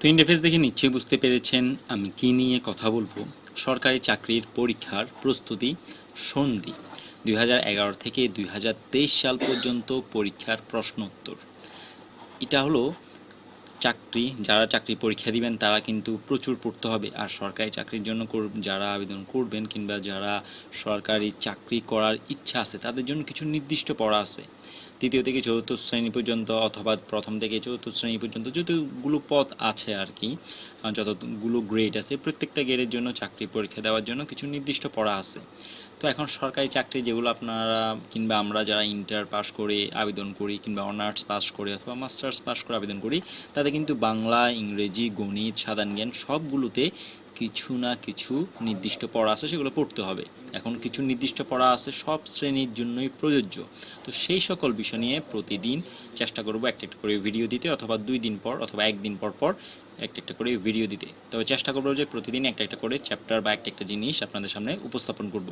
তো ইন্টারফেস দেখে নিশ্চয়ই বুঝতে পেরেছেন আমি কি নিয়ে কথা বলব। সরকারি চাকরির পরীক্ষার প্রস্তুতি সন্ধি, দুই হাজার এগারো থেকে দুই হাজার তেইশ সাল পর্যন্ত পরীক্ষার প্রশ্নোত্তর। এটা হলো, চাকরি, যারা চাকরি পরীক্ষা দিবেন তারা কিন্তু প্রচুর পড়তে হবে। আর সরকারি চাকরির জন্য যারা আবেদন করবেন কিংবা যারা সরকারি চাকরি করার ইচ্ছা আছে, তাদের জন্য কিছু নির্দিষ্ট পড়া আছে। তৃতীয় থেকে চতুর্থ শ্রেণি পর্যন্ত অথবা প্রথম থেকে চতুর্থ শ্রেণি পর্যন্ত যতগুলো পদ আছে আর কি যতগুলো গ্রেড আছে, প্রত্যেকটা গ্রেডের জন্য চাকরি পরীক্ষা দেওয়ার জন্য কিছু নির্দিষ্ট পড়া আছে। তো এখন সরকারি চাকরি যেগুলো আপনারা কিংবা আমরা যারা ইন্টার পাস করে আবেদন করি কিংবা অনার্স পাস করে অথবা মাস্টার্স পাস করে আবেদন করি, তাতে কিন্তু বাংলা, ইংরেজি, গণিত, সাধারণ জ্ঞান সবগুলোতে কিছু না কিছু নির্দিষ্ট পড়া আছে সেগুলো পড়তে হবে। এখন কিছু নির্দিষ্ট পড়া আছে সব শ্রেণির জন্যই প্রযোজ্য। তো সেই সকল বিষয় নিয়ে প্রতিদিন চেষ্টা করব একটা একটা করে ভিডিও দিতে অথবা দুই দিন পর অথবা একদিন পর পর একটা একটা করে ভিডিও দিতে। তবে চেষ্টা করব যে প্রতিদিন একটা একটা করে চ্যাপ্টার বা একটা একটা জিনিস আপনাদের সামনে উপস্থাপন করব।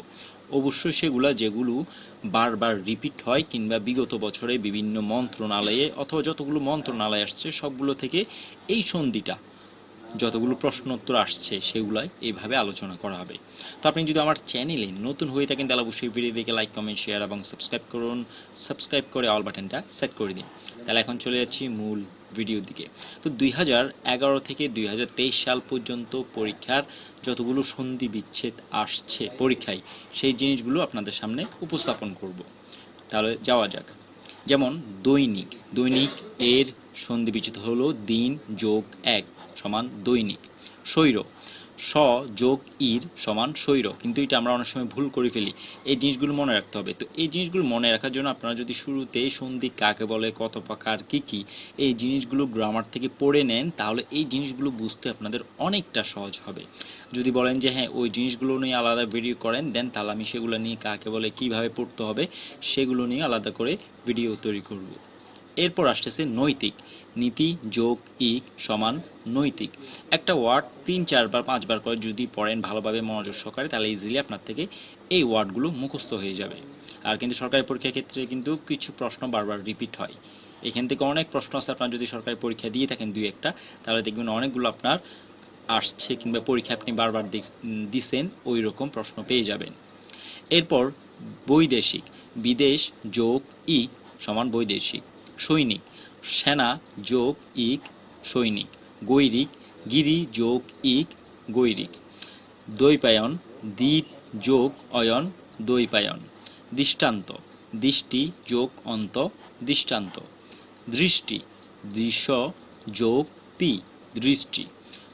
অবশ্যই সেগুলো যেগুলো বারবার রিপিট হয় কিংবা বিগত বছরে বিভিন্ন মন্ত্রণালয়ে অথবা যতগুলো মন্ত্রণালয় আসছে সবগুলো থেকে এই সন্ধিটা যতগুলো প্রশ্নোত্তর আসছে সেগুলাই এইভাবে আলোচনা করা হবে। তো আপনি যদি আমার চ্যানেলে নতুন হয়ে থাকেন, তাহলে অবশ্যই ভিডিও দেখে লাইক কমেন্ট শেয়ার এবং সাবস্ক্রাইব করুন। সাবস্ক্রাইব করে অল বাটনটা সেট করে দিন। তাহলে এখন চলে যাচ্ছি মূল ভিডিওর দিকে। তো দুই হাজার এগারো থেকে দুই হাজার তেইশ সাল পর্যন্ত পরীক্ষার যতগুলো সন্ধি বিচ্ছেদ আসছে পরীক্ষায়, সেই জিনিসগুলো আপনাদের সামনে উপস্থাপন করব। তাহলে যাওয়া যাক। যেমন দৈনিক। দৈনিক এর সন্ধি বিচ্ছেদ হলো দিন যোগ এক। সমান দৈনিক স্বৈর স যোগ ইর সমান স্বৈর কিন্তু এটা আমরা অনেক সময় ভুল করে ফেলি। এই জিনিসগুলো মনে রাখতে হবে। তো এই জিনিসগুলো মনে রাখার জন্য আপনারা যদি শুরুতে সন্ধি কাকে বলে, কত প্রকার, কী কী, এই জিনিসগুলো গ্রামার থেকে পড়ে নেন, তাহলে এই জিনিসগুলো বুঝতে আপনাদের অনেকটা সহজ হবে। যদি বলেন যে হ্যাঁ ওই জিনিসগুলো নিয়ে আলাদা ভিডিও করেন, দেন তাহলে আমি সেগুলো নিয়ে কাকে বলে, কীভাবে পড়তে হবে? সেগুলো নিয়ে আলাদা করে ভিডিও তৈরি করব। এরপর আসতেছে নৈতিক। নীতি, যোগ, ইক, সমান, নৈতিক। একটা ওয়ার্ড তিন, চারবার, পাঁচবার করে যদি পড়েন ভালোভাবে মনোযোগ সহকারে, তাহলে ইজিলি আপনার থেকে এই ওয়ার্ডগুলো মুখস্থ হয়ে যাবে। আর কিন্তু সরকারি পরীক্ষার ক্ষেত্রে কিন্তু কিছু প্রশ্ন বারবার রিপিট হয়। এখান থেকে অনেক প্রশ্ন আছে, আপনার যদি সরকারি পরীক্ষা দিয়ে থাকেন দুই, একটা, তাহলে দেখবেন অনেকগুলো আপনার আসছে কিংবা পরীক্ষা আপনি বারবার দিছেন ওই রকম প্রশ্ন পেয়ে যাবেন। এরপর বৈদেশিক, বিদেশ, যোগ, ইক, সমান বৈদেশিক, সৈনিক। সেনা, যোগ, ইক, সৈনিক, গৈরিক, গিরি, যোগ, ইক, গৈরিক। দ্বৈপায়ন দ্বীপ, যোগ, অয়ন দ্বৈপায়ন দৃষ্টান্ত, দৃষ্টি, যোগ, অন্ত, দৃষ্টান্ত। দৃষ্টি, দৃশ্য, যোগ, তি, দৃষ্টি।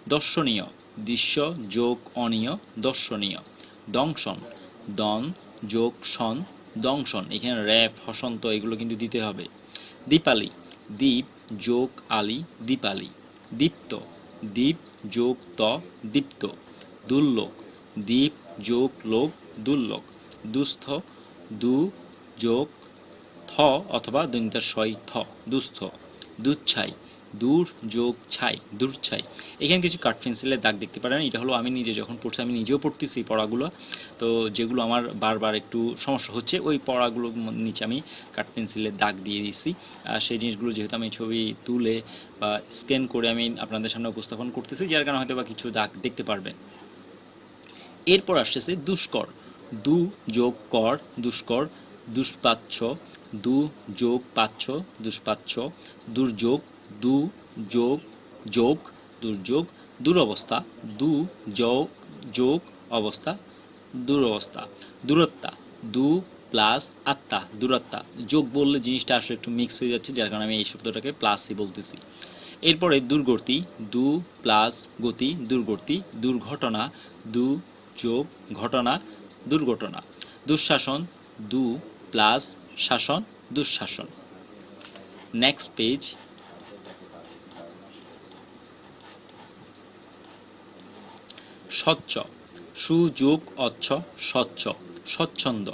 দর্শনীয়, দৃশ্য, যোগ, অনীয়, দর্শনীয়। দংশন, দন, যোগ, সন, দংশন। এখানে র্যাপ হসন্ত, এগুলো কিন্তু দিতে হবে। দীপালি দীপ যোগ, আলী দীপালি দীপ্ত দীপ যোগ, ত, দীপ্ত। দুর্লোক দীপ যোগ, লোক, দুর্লোক। দুস্থ, দু, যোগ, থ অথবা দৈনিতার সই থ, দুস্থ। দুচ্ছাই দূর যোগ ছাই, দূর ছাই। এখানে কিছু কাঠ পেন্সিলের দাগ দেখতে পারেন। এটা হলো আমি নিজে যখন পড়ছি, আমি নিজেও পড়তেছি পড়াগুলো। তো যেগুলো আমার বারবার একটু সমস্যা হচ্ছে, ওই পড়াগুলোর ম- নিচে আমি কাঠ পেন্সিলের দাগ দিয়ে দিচ্ছি আর সেই জিনিসগুলো যেহেতু আমি ছবি তুলে বা স্ক্যান করে আমি আপনাদের সামনে উপস্থাপন করতেছি, যার কারণে হয়তো বা কিছু দাগ দেখতে পারবেন। এরপর আসতেছে দুষ্কর। দু যোগ কর, দুষ্কর, দুষ্পাচ্ছ, দু যোগ পাচ্ছ, দুষ্পাচ্ছ, দুর্যোগ দু যোগ যোগ, দুর্যোগ, দুরবস্থা, দু যোগ যোগ, অবস্থা, দুরবস্থা, দূরত্বা, দু প্লাস আত্মা, দূরত্বা। যোগ বললে জিনিসটা আসলে একটু মিক্স হয়ে যাচ্ছে, যার কারণে আমি এই শব্দটাকে প্লাসই বলতেছি। এরপরে দুর্গতি, দু প্লাস গতি, দুর্গতি, দুর্ঘটনা, দু যোগ, ঘটনা, দুর্ঘটনা। দুঃশাসন, দু প্লাস শাসন, দুঃশাসন। নেক্সট পেজ স্বচ্ছ। সুযোগ অচ্ছ, স্বচ্ছ, স্বচ্ছন্দ।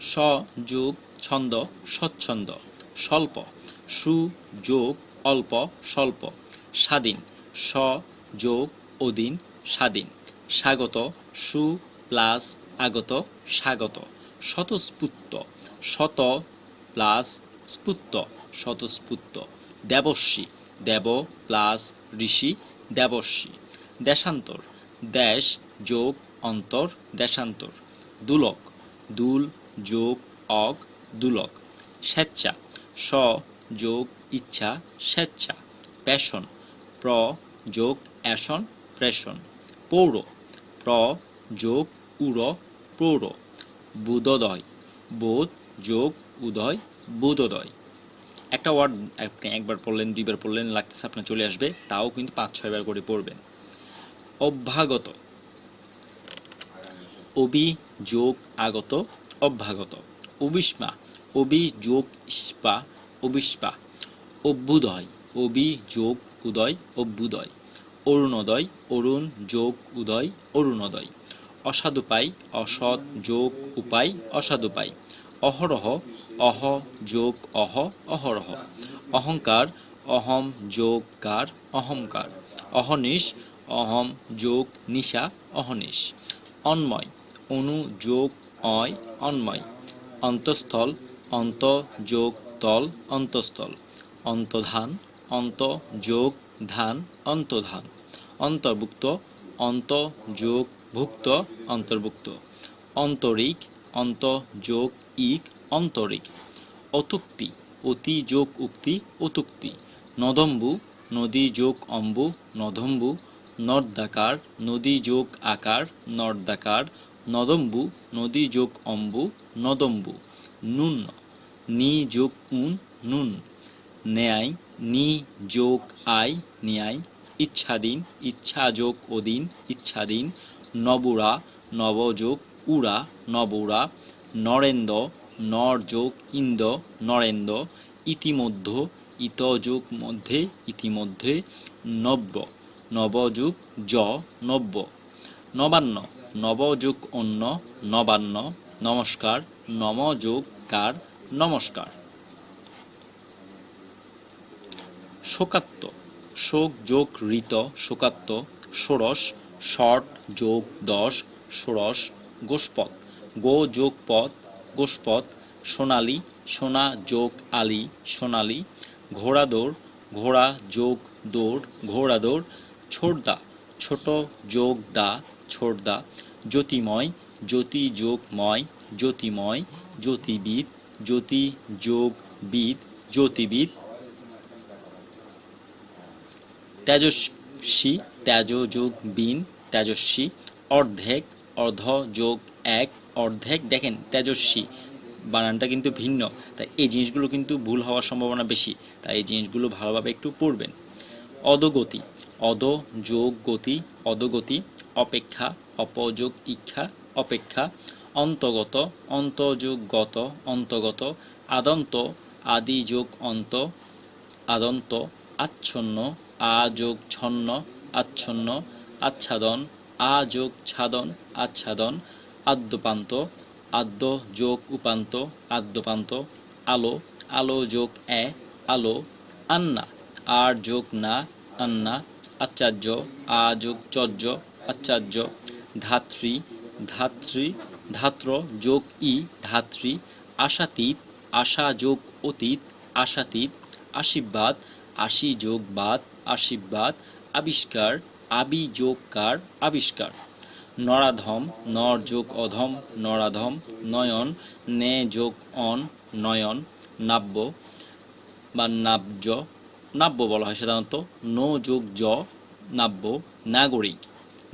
সযোগ ছন্দ, স্বচ্ছন্দ, স্বল্প। সুযোগ অল্প, স্বল্প, স্বাধীন। সযোগ অধীন, স্বাধীন। স্বাগত, সু প্লাস আগত, স্বাগত। স্বতঃস্ফূর্ত। শত প্লাস স্ফূর্ত, স্বতঃস্ফূর্ত। দেবর্ষী। দেব প্লাস ঋষি দেবস্বী দেশান্তর। দেশ, যোগ, অন্তর, দেশান্তর। দুলক, দুল, যোগ, অগ, দুলক। স্বেচ্ছা স যোগ, ইচ্ছা, স্বেচ্ছা। প্যাশন প্র, যোগ অ্যাশন প্রেষণ পৌর, প্র, যোগ উড় প্রৌঢ় বুধোদয় বোধ, যোগ, উদয় বুধোদয় একটা ওয়ার্ড আপনি একবার পড়লেন, দুইবার পড়লেন, লাগতেছে আপনার চলে আসবে, তাও কিন্তু পাঁচ, ছয়বার করে পড়বেন। অভ্যাগত। অবি যোগ আগত, অভ্যাগত। অবিস্মা অবি যোগ ইস্পা অবিস্পা অভ্যুদয় অবি যোগ উদয়, অভ্যুদয়। অরুণোদয়, অরুণ যোগ উদয়, অরুণোদয়। অসাধুপায় অসৎ যোগ উপায় অসাধুপায় অহরহ, অহ যোগ অহ, অহরহ। অহংকার, অহম যোগ কার, অহংকার। অহনিশ অহম যোগ নিশা অহনিশ। অন্ময়, অনু যোগ অয় অন্ময়। অন্তঃস্থল অন্ত যোগ তল অন্তঃস্থল। অন্তধান অন্ত যোগ ধান অন্তধান। অন্তর্ভুক্ত অন্ত যোগ ভুক্ত অন্তর্ভুক্ত। অন্তরিক অন্ত যোগ ইক অন্তরিক। অতুক্তি, অতি যোগ উক্তি, অতুক্তি। নদম্বু, নদী যোগ অম্বু নদম্বু নর্দাকার, নদী যোগ আকার, নর্দাকার, নদম্বু, নদী যোগ অম্বু, নদম্বু, নুন, নি যোগ উন, নুন ন্যায় নি যোগ আই ন্যায় ইচ্ছাধীন, ইচ্ছা যোগ অধীন, ইচ্ছাধীন নবুরা নবযোগ উড়া নবুরা নরেন্দ্র, নর যোগ ইন্দ নরেন্দ্র, ইতিমধ্য ইত যোগ মধ্যে, ইতিমধ্যে, নব্য। নবযুগ জ নব্য। নবান্ন, নবযুগ অন্য, নবান্ন, নমস্কার, নমযোগ কার, নমস্কার। শোকাত্ম শোক যোগ ঋত শোকাত্ম ষোড়শ, ষট যোগ দশ, ষোড়শ গোষ্পদ গো যোগ পদ গোষ্পদ সোনালি, সোনা যোগ আলি, সোনালি। ঘোড়া দৌড় ঘোড়া যোগ দৌড় ঘোড়া দৌড় ছোটদা, ছোট যোগ দা, ছোটদা, জ্যোতিময় জ্যোতি যোগ ময় জ্যোতিময়, জ্যোতিবিদ জ্যোতি যোগ বিদ জ্যোতিবিদ, তেজস্বী তেজ যোগ বিন তেজস্বী, অর্ধেক অর্ধ যোগ এক অর্ধেক, দেখেন তেজস্বী, বানানটা কিন্তু ভিন্ন, তাই এই জিনিসগুলো কিন্তু ভুল হওয়ার সম্ভাবনা বেশি, তাই এই জিনিসগুলো ভালোভাবে একটু পড়বেন। অদগতি অদ, যোগ, গতি অদগতি অপেক্ষা, অপযোগ, ইচ্ছা, অপেক্ষা, অন্তগত অন্তযোগ গত অন্তগত, আদন্ত আদি যোগ অন্ত, আদন্ত, আচ্ছন্ন আ যোগ ছন্ন, আচ্ছন্ন, আচ্ছাদন আ যোগ ছাদন, আচ্ছাদন, আদ্যপান্ত আদ্য যোগ উপান্ত, আদ্যপান্ত, আলো আলো যোগ এ, আলো, আন্না আর যোগ না, আন্না আচার্য আ যোগ চর্য, আচার্য, ধাত্রী ধাত্রী, ধাত্র, যোগ, ই, ধাত্রী, আশাতীত আশা যোগ অতীত, আশাতীত, আশীর্বাদ আশি যোগ বাদ আশীর্বাদ, আবিষ্কার আবি যোগ কার আবিষ্কার। নরাধম নর যোগ অধম নরাধম, নয়ন নে যোগ অন নয়ন, নাব্য বা নাব্য নাব্য বলা হয় সাধারণত। নো যোগ জ নাব্য, নাগরিক।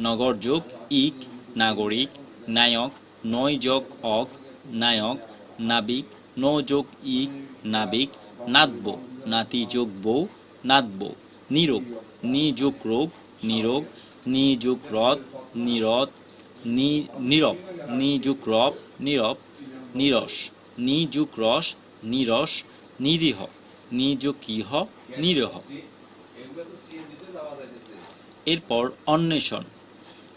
নগর যোগ ইক, নাগরিক। নায়ক, নয় যোগ অক, নায়ক। নাবিক, ন যোগ ইক, নাবিক। নাতব নাতি যোগ বউ নাতব নিরোগ, নি যোগ রোগ, নিরোগ। নি যোগ রথ, নিরথ। নি, নীরব, নি যোগ রব, নীরব। নিরস, নি যোগ রস, নিরস। নিরীহ, নি যোগ ইহ নিরহ। এরপর অন্বেষণ,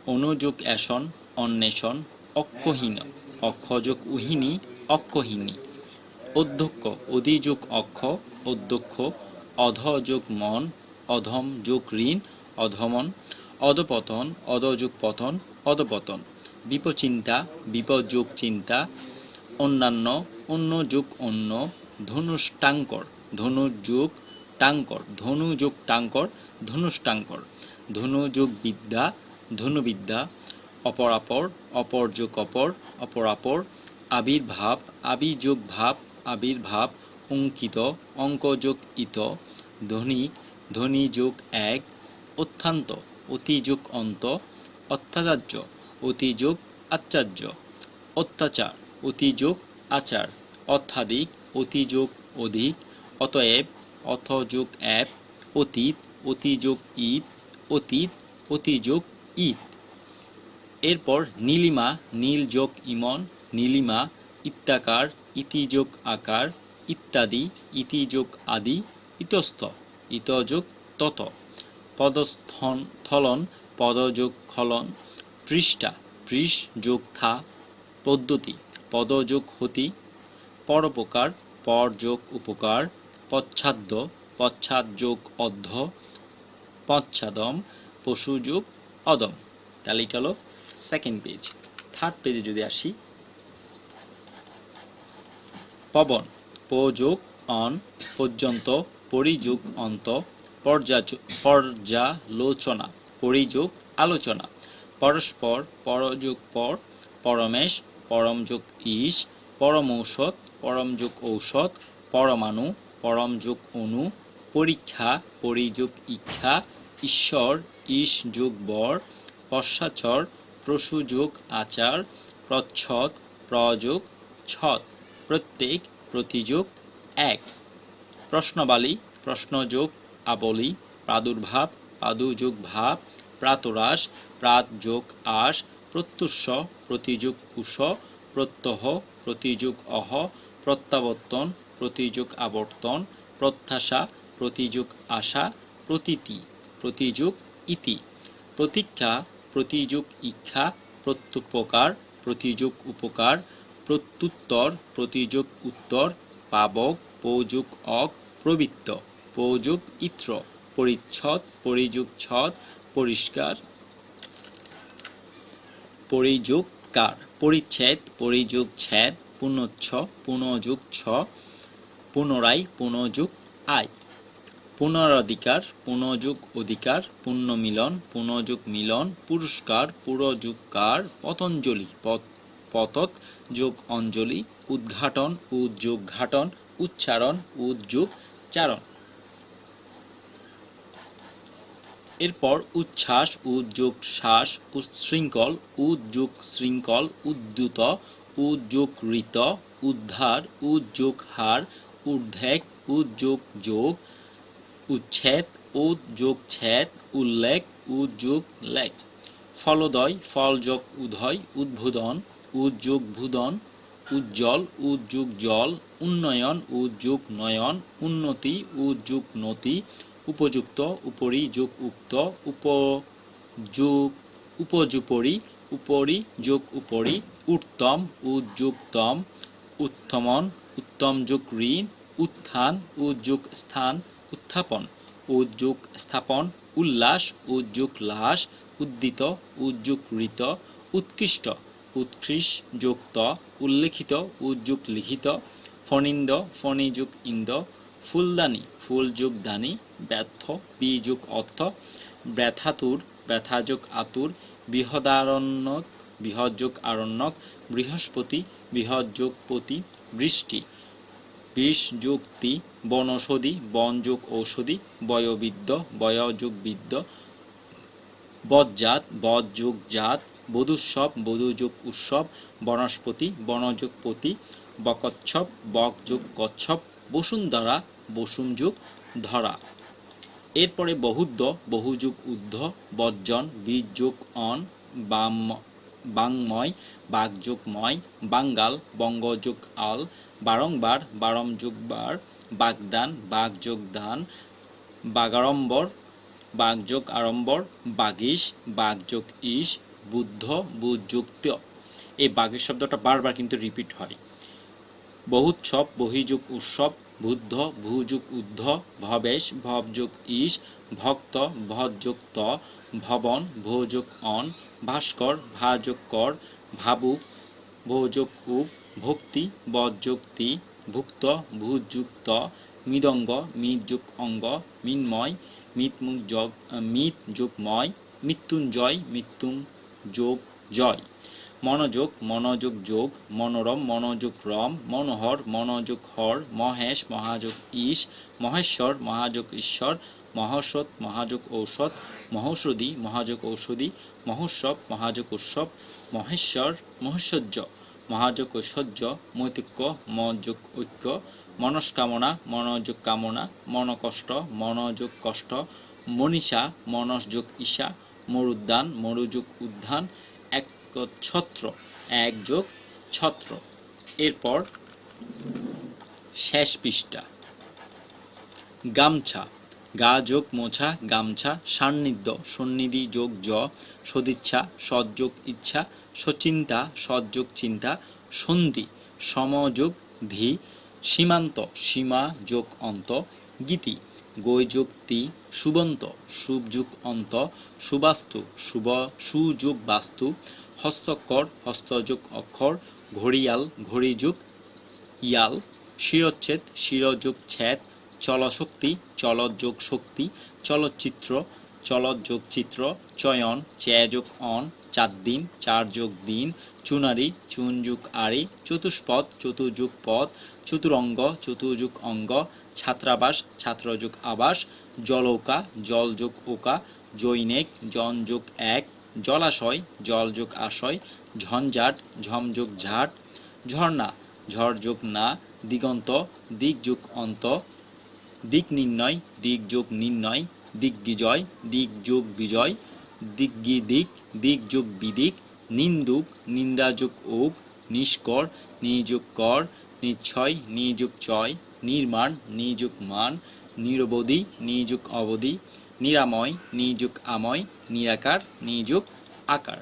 অনুযোগ অ্যাসন, অন্বেষণ, অক্ষহীন, অক্ষযোগ উহিনী, অক্ষহীনী, অধ্যক্ষ, অধিযোগ অক্ষ, অধ্যক্ষ, অধযোগ মন, অধম যোগ ঋণ, অধমন, অধপতন, অধযোগ পতন, অধপতন, বিপচিন্তা, বিপযোগ চিন্তা, অন্যান্য অন্য যোগ অন্য, ধনুষ্টাঙ্কর ধনুযোগ টাঙ্কর, ধনুযোগ টাঙ্কর, ধনুষ্টাঙ্কর। ধনুযোগ বিদ্যা, ধনুবিদ্যা, অপরাপর অপরযোগ অপর অপরাপর, আবির্ভাব আবিযোগ ভাব আবির্ভাব, অঙ্কিত অঙ্কযোগ ইত ধ্বনি ধ্বনি যোগ এক অত্যন্ত অতিযোগ অন্ত অত্যাচার্য অতিযোগ আচার্য অত্যাচার অতিযোগ আচার অত্যাধিক অতিযোগ অধিক অতএব অথযোগ অ্যাপ, অতীত, অতিযোগ ঈদ, অতীত, অতিযোগ ঈদ। এরপর নীলিমা নীল যোগ ইমন, নীলিমা ইত্যাকার ইতিযোগ আকার, ইত্যাদি, ইতিযোগ আদি, ইতস্ত, ইতযোগ তত। পদস্থন, থলন, পদযোগ খলন, পৃষ্ঠা, পৃষ, যোগ, থা, পদ্ধতি, পদযোগ হতি, পরোপকার পর যোগ উপকার পশ্চাদ্য পশ্চাৎ যোগ অর্ধ পশ্চাদম পশু যোগ অদম। তাহলে এটা হলো সেকেন্ড পেজ থার্ড পেজে যদি আসি, পবন পযোগ অন, পর্যন্ত পরিযোগ অন্ত পর্যালোচনা পরিযোগ আলোচনা, পরস্পর পরযোগ পর, পরমেশ পরমযোগ ঈশ পরমৌষধ পরমযোগ ঔষধ, পরমাণু পরমযোগ অনু, পরীক্ষা, পরিযোগ ইচ্ছা, ঈশ্বর ঈশ যোগ বর, পশ্চাচর প্রসুযোগ আচার, প্রচ্ছদ, প্রযোগ, ছদ, প্রত্যেক, প্রতিযোগ, এক। প্রশ্নবালী, প্রশ্নযোগ, আবলী, প্রাদুর্ভাব প্রাদুযোগ ভাব প্রাতরাস প্রাত যোগ আস প্রত্যুষ, প্রতিযোগ উষ, প্রত্যহ, প্রতিযোগ অহ, প্রত্যাবর্তন প্রতিযোগ আবর্তন, প্রত্যাশা, প্রতিযোগ আশা, প্রতীতি, প্রতিযোগ ইতি, প্রতীক্ষা, প্রতিযোগ ইচ্ছা, প্রত্যুপকার, প্রতিযোগ উপকার, প্রত্যুত্তর, প্রতিযোগ উত্তর, পাবক পৌযোগ অক, প্রবৃত্ত পৌযোগ ইত্র, পরিচ্ছদ, পরিযোগ ছদ, পরিষ্কার পরিযোগকার পরিচ্ছেদ, পরিযোগ ছেদ, পুনচ্ছ, পুনযোগ ছ পুনরায় পুনযোগ আয়। পুনরাধিকার, পুনযোগ অধিকার, পুণ্যমিলন, পুনযোগ মিলন, পুরস্কার, পুরযোগকার, পতঞ্জলি, পত- পতত, যোগ অঞ্জলি, উদ্ঘাটন উদ্যোগ ঘাটন উচ্চারণ, উদ্যোগ, চারণ। এরপর উচ্ছ্বাস উদ্যোগ শ্বাস উচ্ছৃঙ্খল উদ্যোগ শৃঙ্খল উদ্যুত উদ্যোগ ঋত উদ্ধার উদ্যোগ হার ঊর্ধ্বেক, উদ্যোগ, যোগ, উচ্ছেদ উদ্যোগ ছেদ, উল্লেখ উদ্যোগ লেখ। ফলদয় ফলযোগ উদয়, উদ্বোধন উদ্যোগ ভূদন, উজ্জ্বল উদ্যোগ জল, উন্নয়ন উদ্যোগ নয়ন, উন্নতি উদ্যোগ নতি, উপযুক্ত, উপরি, যোগ, উক্ত উপযোগ উপযুপরি, উপরি, যোগ, উপরি, উত্তম উদ্যোগতম উত্তমন উত্তম যোগ ঋণ উত্থান উদ্যোগ স্থান, উত্থাপন উদ্যোগ স্থাপন, উল্লাস উদ্যোগ লাস, উদ্দিত উদ্যোগ ঋত, উৎকৃষ্ট উৎকৃষ্ট যুক্ত উল্লেখিত উদ্যোগ লিখিত, ফণিন্দ ফণিযুগ ইন্দ, ফুলদানি ফুলযুগ দানি, ব্যর্থ বিযুগ অর্থ, ব্যথাতুর ব্যথাযোগ আতুর, বৃহদারণ্যক বৃহযোগ আরণ্যক বৃহস্পতি বৃহযোগ পতি বৃষ্টি বিষ যুক্তি বনৌষধি বনযোগ ঔষধি বয়োবিদ্য বয়োযোগ বিদ্য বজ্জাত বজ্যোগ জাত বধুৎসব বধুযোগ উৎসব বনস্পতি বনযোগ পতি বকচ্ছপ বকযোগ কচ্ছপ বসুন্ধরা, বসুমযোগ, ধরা। এরপরে বহুদ্ধ বহুযুগ ঊর্ধ্ব বর্জন বীজযোগ অন, বাম বাংময়, বাগযোগময়, বাঙ্গাল বঙ্গযোগ আল বারংবার বারমযোগ বার বাগদান বাগযোগ দান বাগাড়ম্বর বাগযোগ আড়ম্বর বাগিস বাগযোগ ইস বুদ্ধ, বুযুক্ত। এই বাগের শব্দটা বারবার কিন্তু রিপিট হয়। বহুৎসব বহিযুগ উৎসব বুদ্ধ ভূযুগ উদ্ধ ভবেশ ভবযোগ ইস ভক্ত ভযোগ ত ভবন ভোযোগ অন ভাস্কর ভাযোগ কর ভাবুক ভোযোগ উপ ভক্তি বযোক্তি ভুক্ত, ভূযুক্ত, মৃদঙ্গ মৃযুক অঙ্গ মিন্ময় মিত মুখ যোগ মিত যোগ ময় মৃত্যুঞ্জয় মৃত্যুং যোগ জয়। মনোযোগ মনোযোগ যোগ, মনোরম, মনোযোগ রম, মনোহর, মনোযোগ হর, মহেশ, মহাযোগ ঈশ মহেশ্বর, মহাযোগ ঈশ্বর মহৌষধ, মহাযোগ ঔষধ, মহৌষধি, মহাযোগ ঔষধি, মহোৎসব, মহাযোগ উৎসব, মহেশ্বর মহৈশ্বর্য মহাযোগ ঐশ্বর্য, মৈতিক্য মনোযোগ ঐক্য, মনস্কামনা, মনোযোগ কামনা, মনকষ্ট, মনোযোগ কষ্ট, মনীষা মনসযোগ ঈশা, মরুদ্যান, মরুযোগ উদ্যান এক যোগ ছত্র। এরপর শেষ পৃষ্ঠা। গামছা গা যোগ মোছা, গামছা, সান্নিধ্য, সন্নিধি যোগ জ, সদিচ্ছা সৎযোগ ইচ্ছা, সচিন্তা সৎযোগ চিন্তা, সন্ধি সমযোগ ধি, সীমান্ত, সীমা যোগ অন্ত, গীতি গৈযোগ তি, সুবন্ত শুভযুগ অন্ত, সুবাস্তু শুভ সুযোগ বাস্তু, হস্তকর হস্তযোগ অক্ষর, ঘড়িয়াল ঘড়িযুগ ইয়াল, শিরচ্ছেদ শিরযোগ ছেদ চলশক্তি চলযোগ শক্তি চলচ্চিত্র চলযোগ চিত্র চয়ন চ্যাযোগ অন চার দিন চার যোগ দিন চুনারি চুনযুগ আড়ি চতুষ্পদ চতুর্যুগ পদ চতুরঙ্গ চতুর্যুগ অঙ্গ ছাত্রাবাস ছাত্রযুগ আবাস জলৌকা জলযোগ ওকা জৈনেক জনযোগ এক জলাশয় জলযোগ আশয় ঝঞ্ঝাট ঝমযোগ ঝাট ঝর্ণা ঝড়যোগ না দিগন্ত দিকযুগ অন্ত দিক নির্ণয়, দিক যোগ নির্ণয় দিগ্বিজয় দিক যোগ বিজয় দিগ্গি দিক দিক যোগ বিদিক, নিন্দুক নিন্দা যোগ ওক, নিষ্কর, নিযোগ কর নিশ্চয় নিযোগ চয়, নির্মাণ, নিযোগ মান, নিরবধি, নিযোগ অবধি, নিরাময়, নিযোগ আময়, নিরাকার, নিযোগ আকার।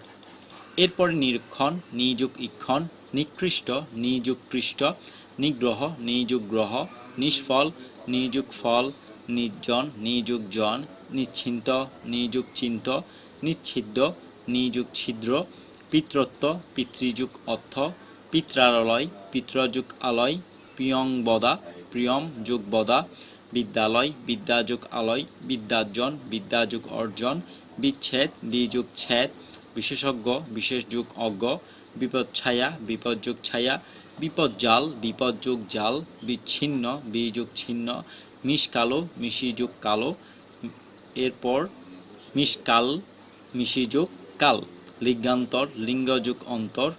এরপরে নিরীক্ষণ, নিযোগ ইক্ষণ, নিকৃষ্ট, নিযোগ কৃষ্ট নিগ্রহ, নিযোগ গ্রহ, নিষ্ফল নিযুগ ফল, নির্জন, নিযুগ জন, নিচ্ছিন্ত, নিযুগ চিন্ত নিচ্ছিদ্র নিযুগ ছিদ্র, পিতৃত্ব, পিতৃযুগ অর্থ, পিত্রালয়, পিত্রযুগ আলয় প্রিয়ংবদা প্রিয়ম যুগ বদা বিদ্যালয়, বিদ্যাযুগ আলয়, বিদ্যার্জন, বিদ্যাযুগ অর্জন, বিচ্ছেদ বিযুগ ছেদ, বিশেষজ্ঞ বিশেষ যুগ অজ্ঞ, বিপদছায়া, বিপদযুগ ছায়া বিপদজাল বিপদযুগ জাল বিচ্ছিন্ন বিযুগ ছিন্ন মিশকালো মিশিযুগ কালো এরপর মিশকাল মিশিযুগ কাল লিঙ্গান্তর লিঙ্গযুগ অন্তর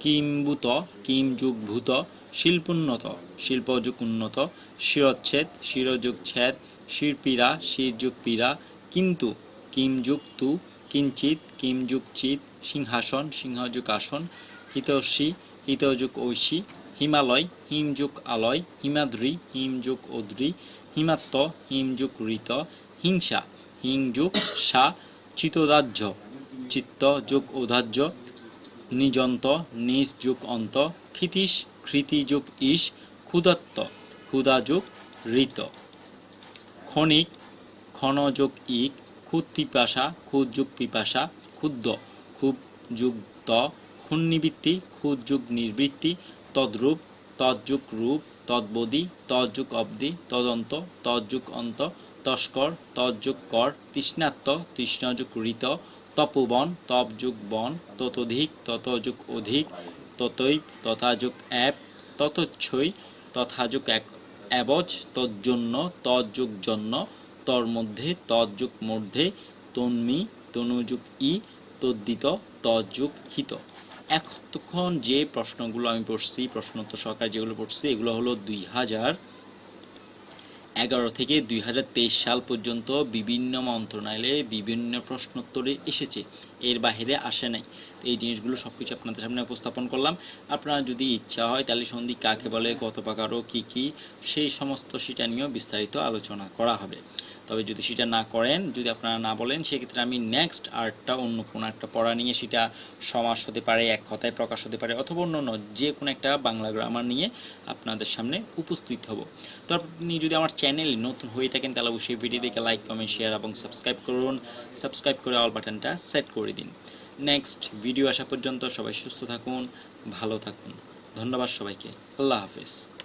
কিম্বুত কিমযুগ ভূত শিল্পোন্নত শিল্পযুগ উন্নত শিরচ্ছেদ শিরযুগ ছেদ শিরপীড়া শিরযুগ পীড়া কিন্তু কিমযুগ তু কিঞ্চিত কিমযুগ চিত সিংহাসন সিংহযুগ আসন হিতর্ষি হিতযুগ ঐশী, হিমালয়, হিমযুগ আলয়, হিমাদ্রি, হিমযুগ অদ্রি হিমাত্ম হিমযুগ ঋত, হিংসা, হিংযুগ সা চিতদাহ্য চিত্ত যুগ ঔদাহ্য নিজন্ত নিজ যুগ অন্ত, ক্ষিতীশ ক্ষৃতি যুগ ঈশ ক্ষুদত্ত ক্ষুদা যুগ ঋত। ক্ষণিক, ক্ষণযোগ ইক ক্ষুদ পিপাসা ক্ষুদ যুগ পিপাসা ক্ষুদ্র খুব যুগ ত ক্ষুন্নিবৃত্তি ক্ষুদ যুগ নির্বৃত্তি তদ্রূপ তজ্যুগ রূপ তদ্বদি তজ্যুগ অব্দি তদন্ত তজ্যুগ অন্ত, তস্কর তজ্যুগ কর, তৃষ্ণাত্ম, তৃষ্ণযুগ ঋত, তপোবন, তপযুগ বন, ততোধিক, ততযুগ অধিক, ততৈব, তথাযুগ অ্যাপ ততচ্ছই তথাযুগ এক অ্যাবজ তজ্জন্য তজ্যুগ জন্য তর মধ্যে তজ্যুগ মধ্যে তন্মি, তনুযুগ ই তদ্দিত তজ্যুগ হিত। এতক্ষণ যে প্রশ্নগুলো আমি পড়ছি, প্রশ্নোত্তর সহকারে যেগুলো পড়ছি, এগুলো হলো দুই হাজার এগারো থেকে দুই হাজার তেইশ সাল পর্যন্ত বিভিন্ন মন্ত্রণালয়ে বিভিন্ন প্রশ্নোত্তরে এসেছে। এর বাইরে আসে নাই। তো এই জিনিসগুলো সব কিছু আপনাদের সামনে উপস্থাপন করলাম। আপনার যদি ইচ্ছা হয় তাহলে সন্ধি কাকে বলে, কত প্রকারও কী কী, সেই সমস্ত সেটা নিয়েও বিস্তারিত আলোচনা করা হবে। তবে যদি সেটা না করেন, যদি আপনারা না বলেন, সেক্ষেত্রে আমি নেক্সট আর্টটা, অন্য কোনো একটা পড়া নিয়ে সেটা সমাস হতে পারে কথায় প্রকাশ হতে পারে অথবা অন্য যে কোনো একটা বাংলা গ্রামার নিয়ে আপনাদের সামনে উপস্থিত হব। তো আপনি যদি আমার চ্যানেল নতুন হয়ে থাকেন, তাহলে অবশ্যই ভিডিও দেখে লাইক কমেন্ট শেয়ার এবং সাবস্ক্রাইব করুন। সাবস্ক্রাইব করে অল বাটনটা সেট করে দিন। নেক্সট ভিডিও আসা পর্যন্ত সবাই সুস্থ থাকুন, ভালো থাকুন। ধন্যবাদ সবাইকে। আল্লাহ হাফেজ।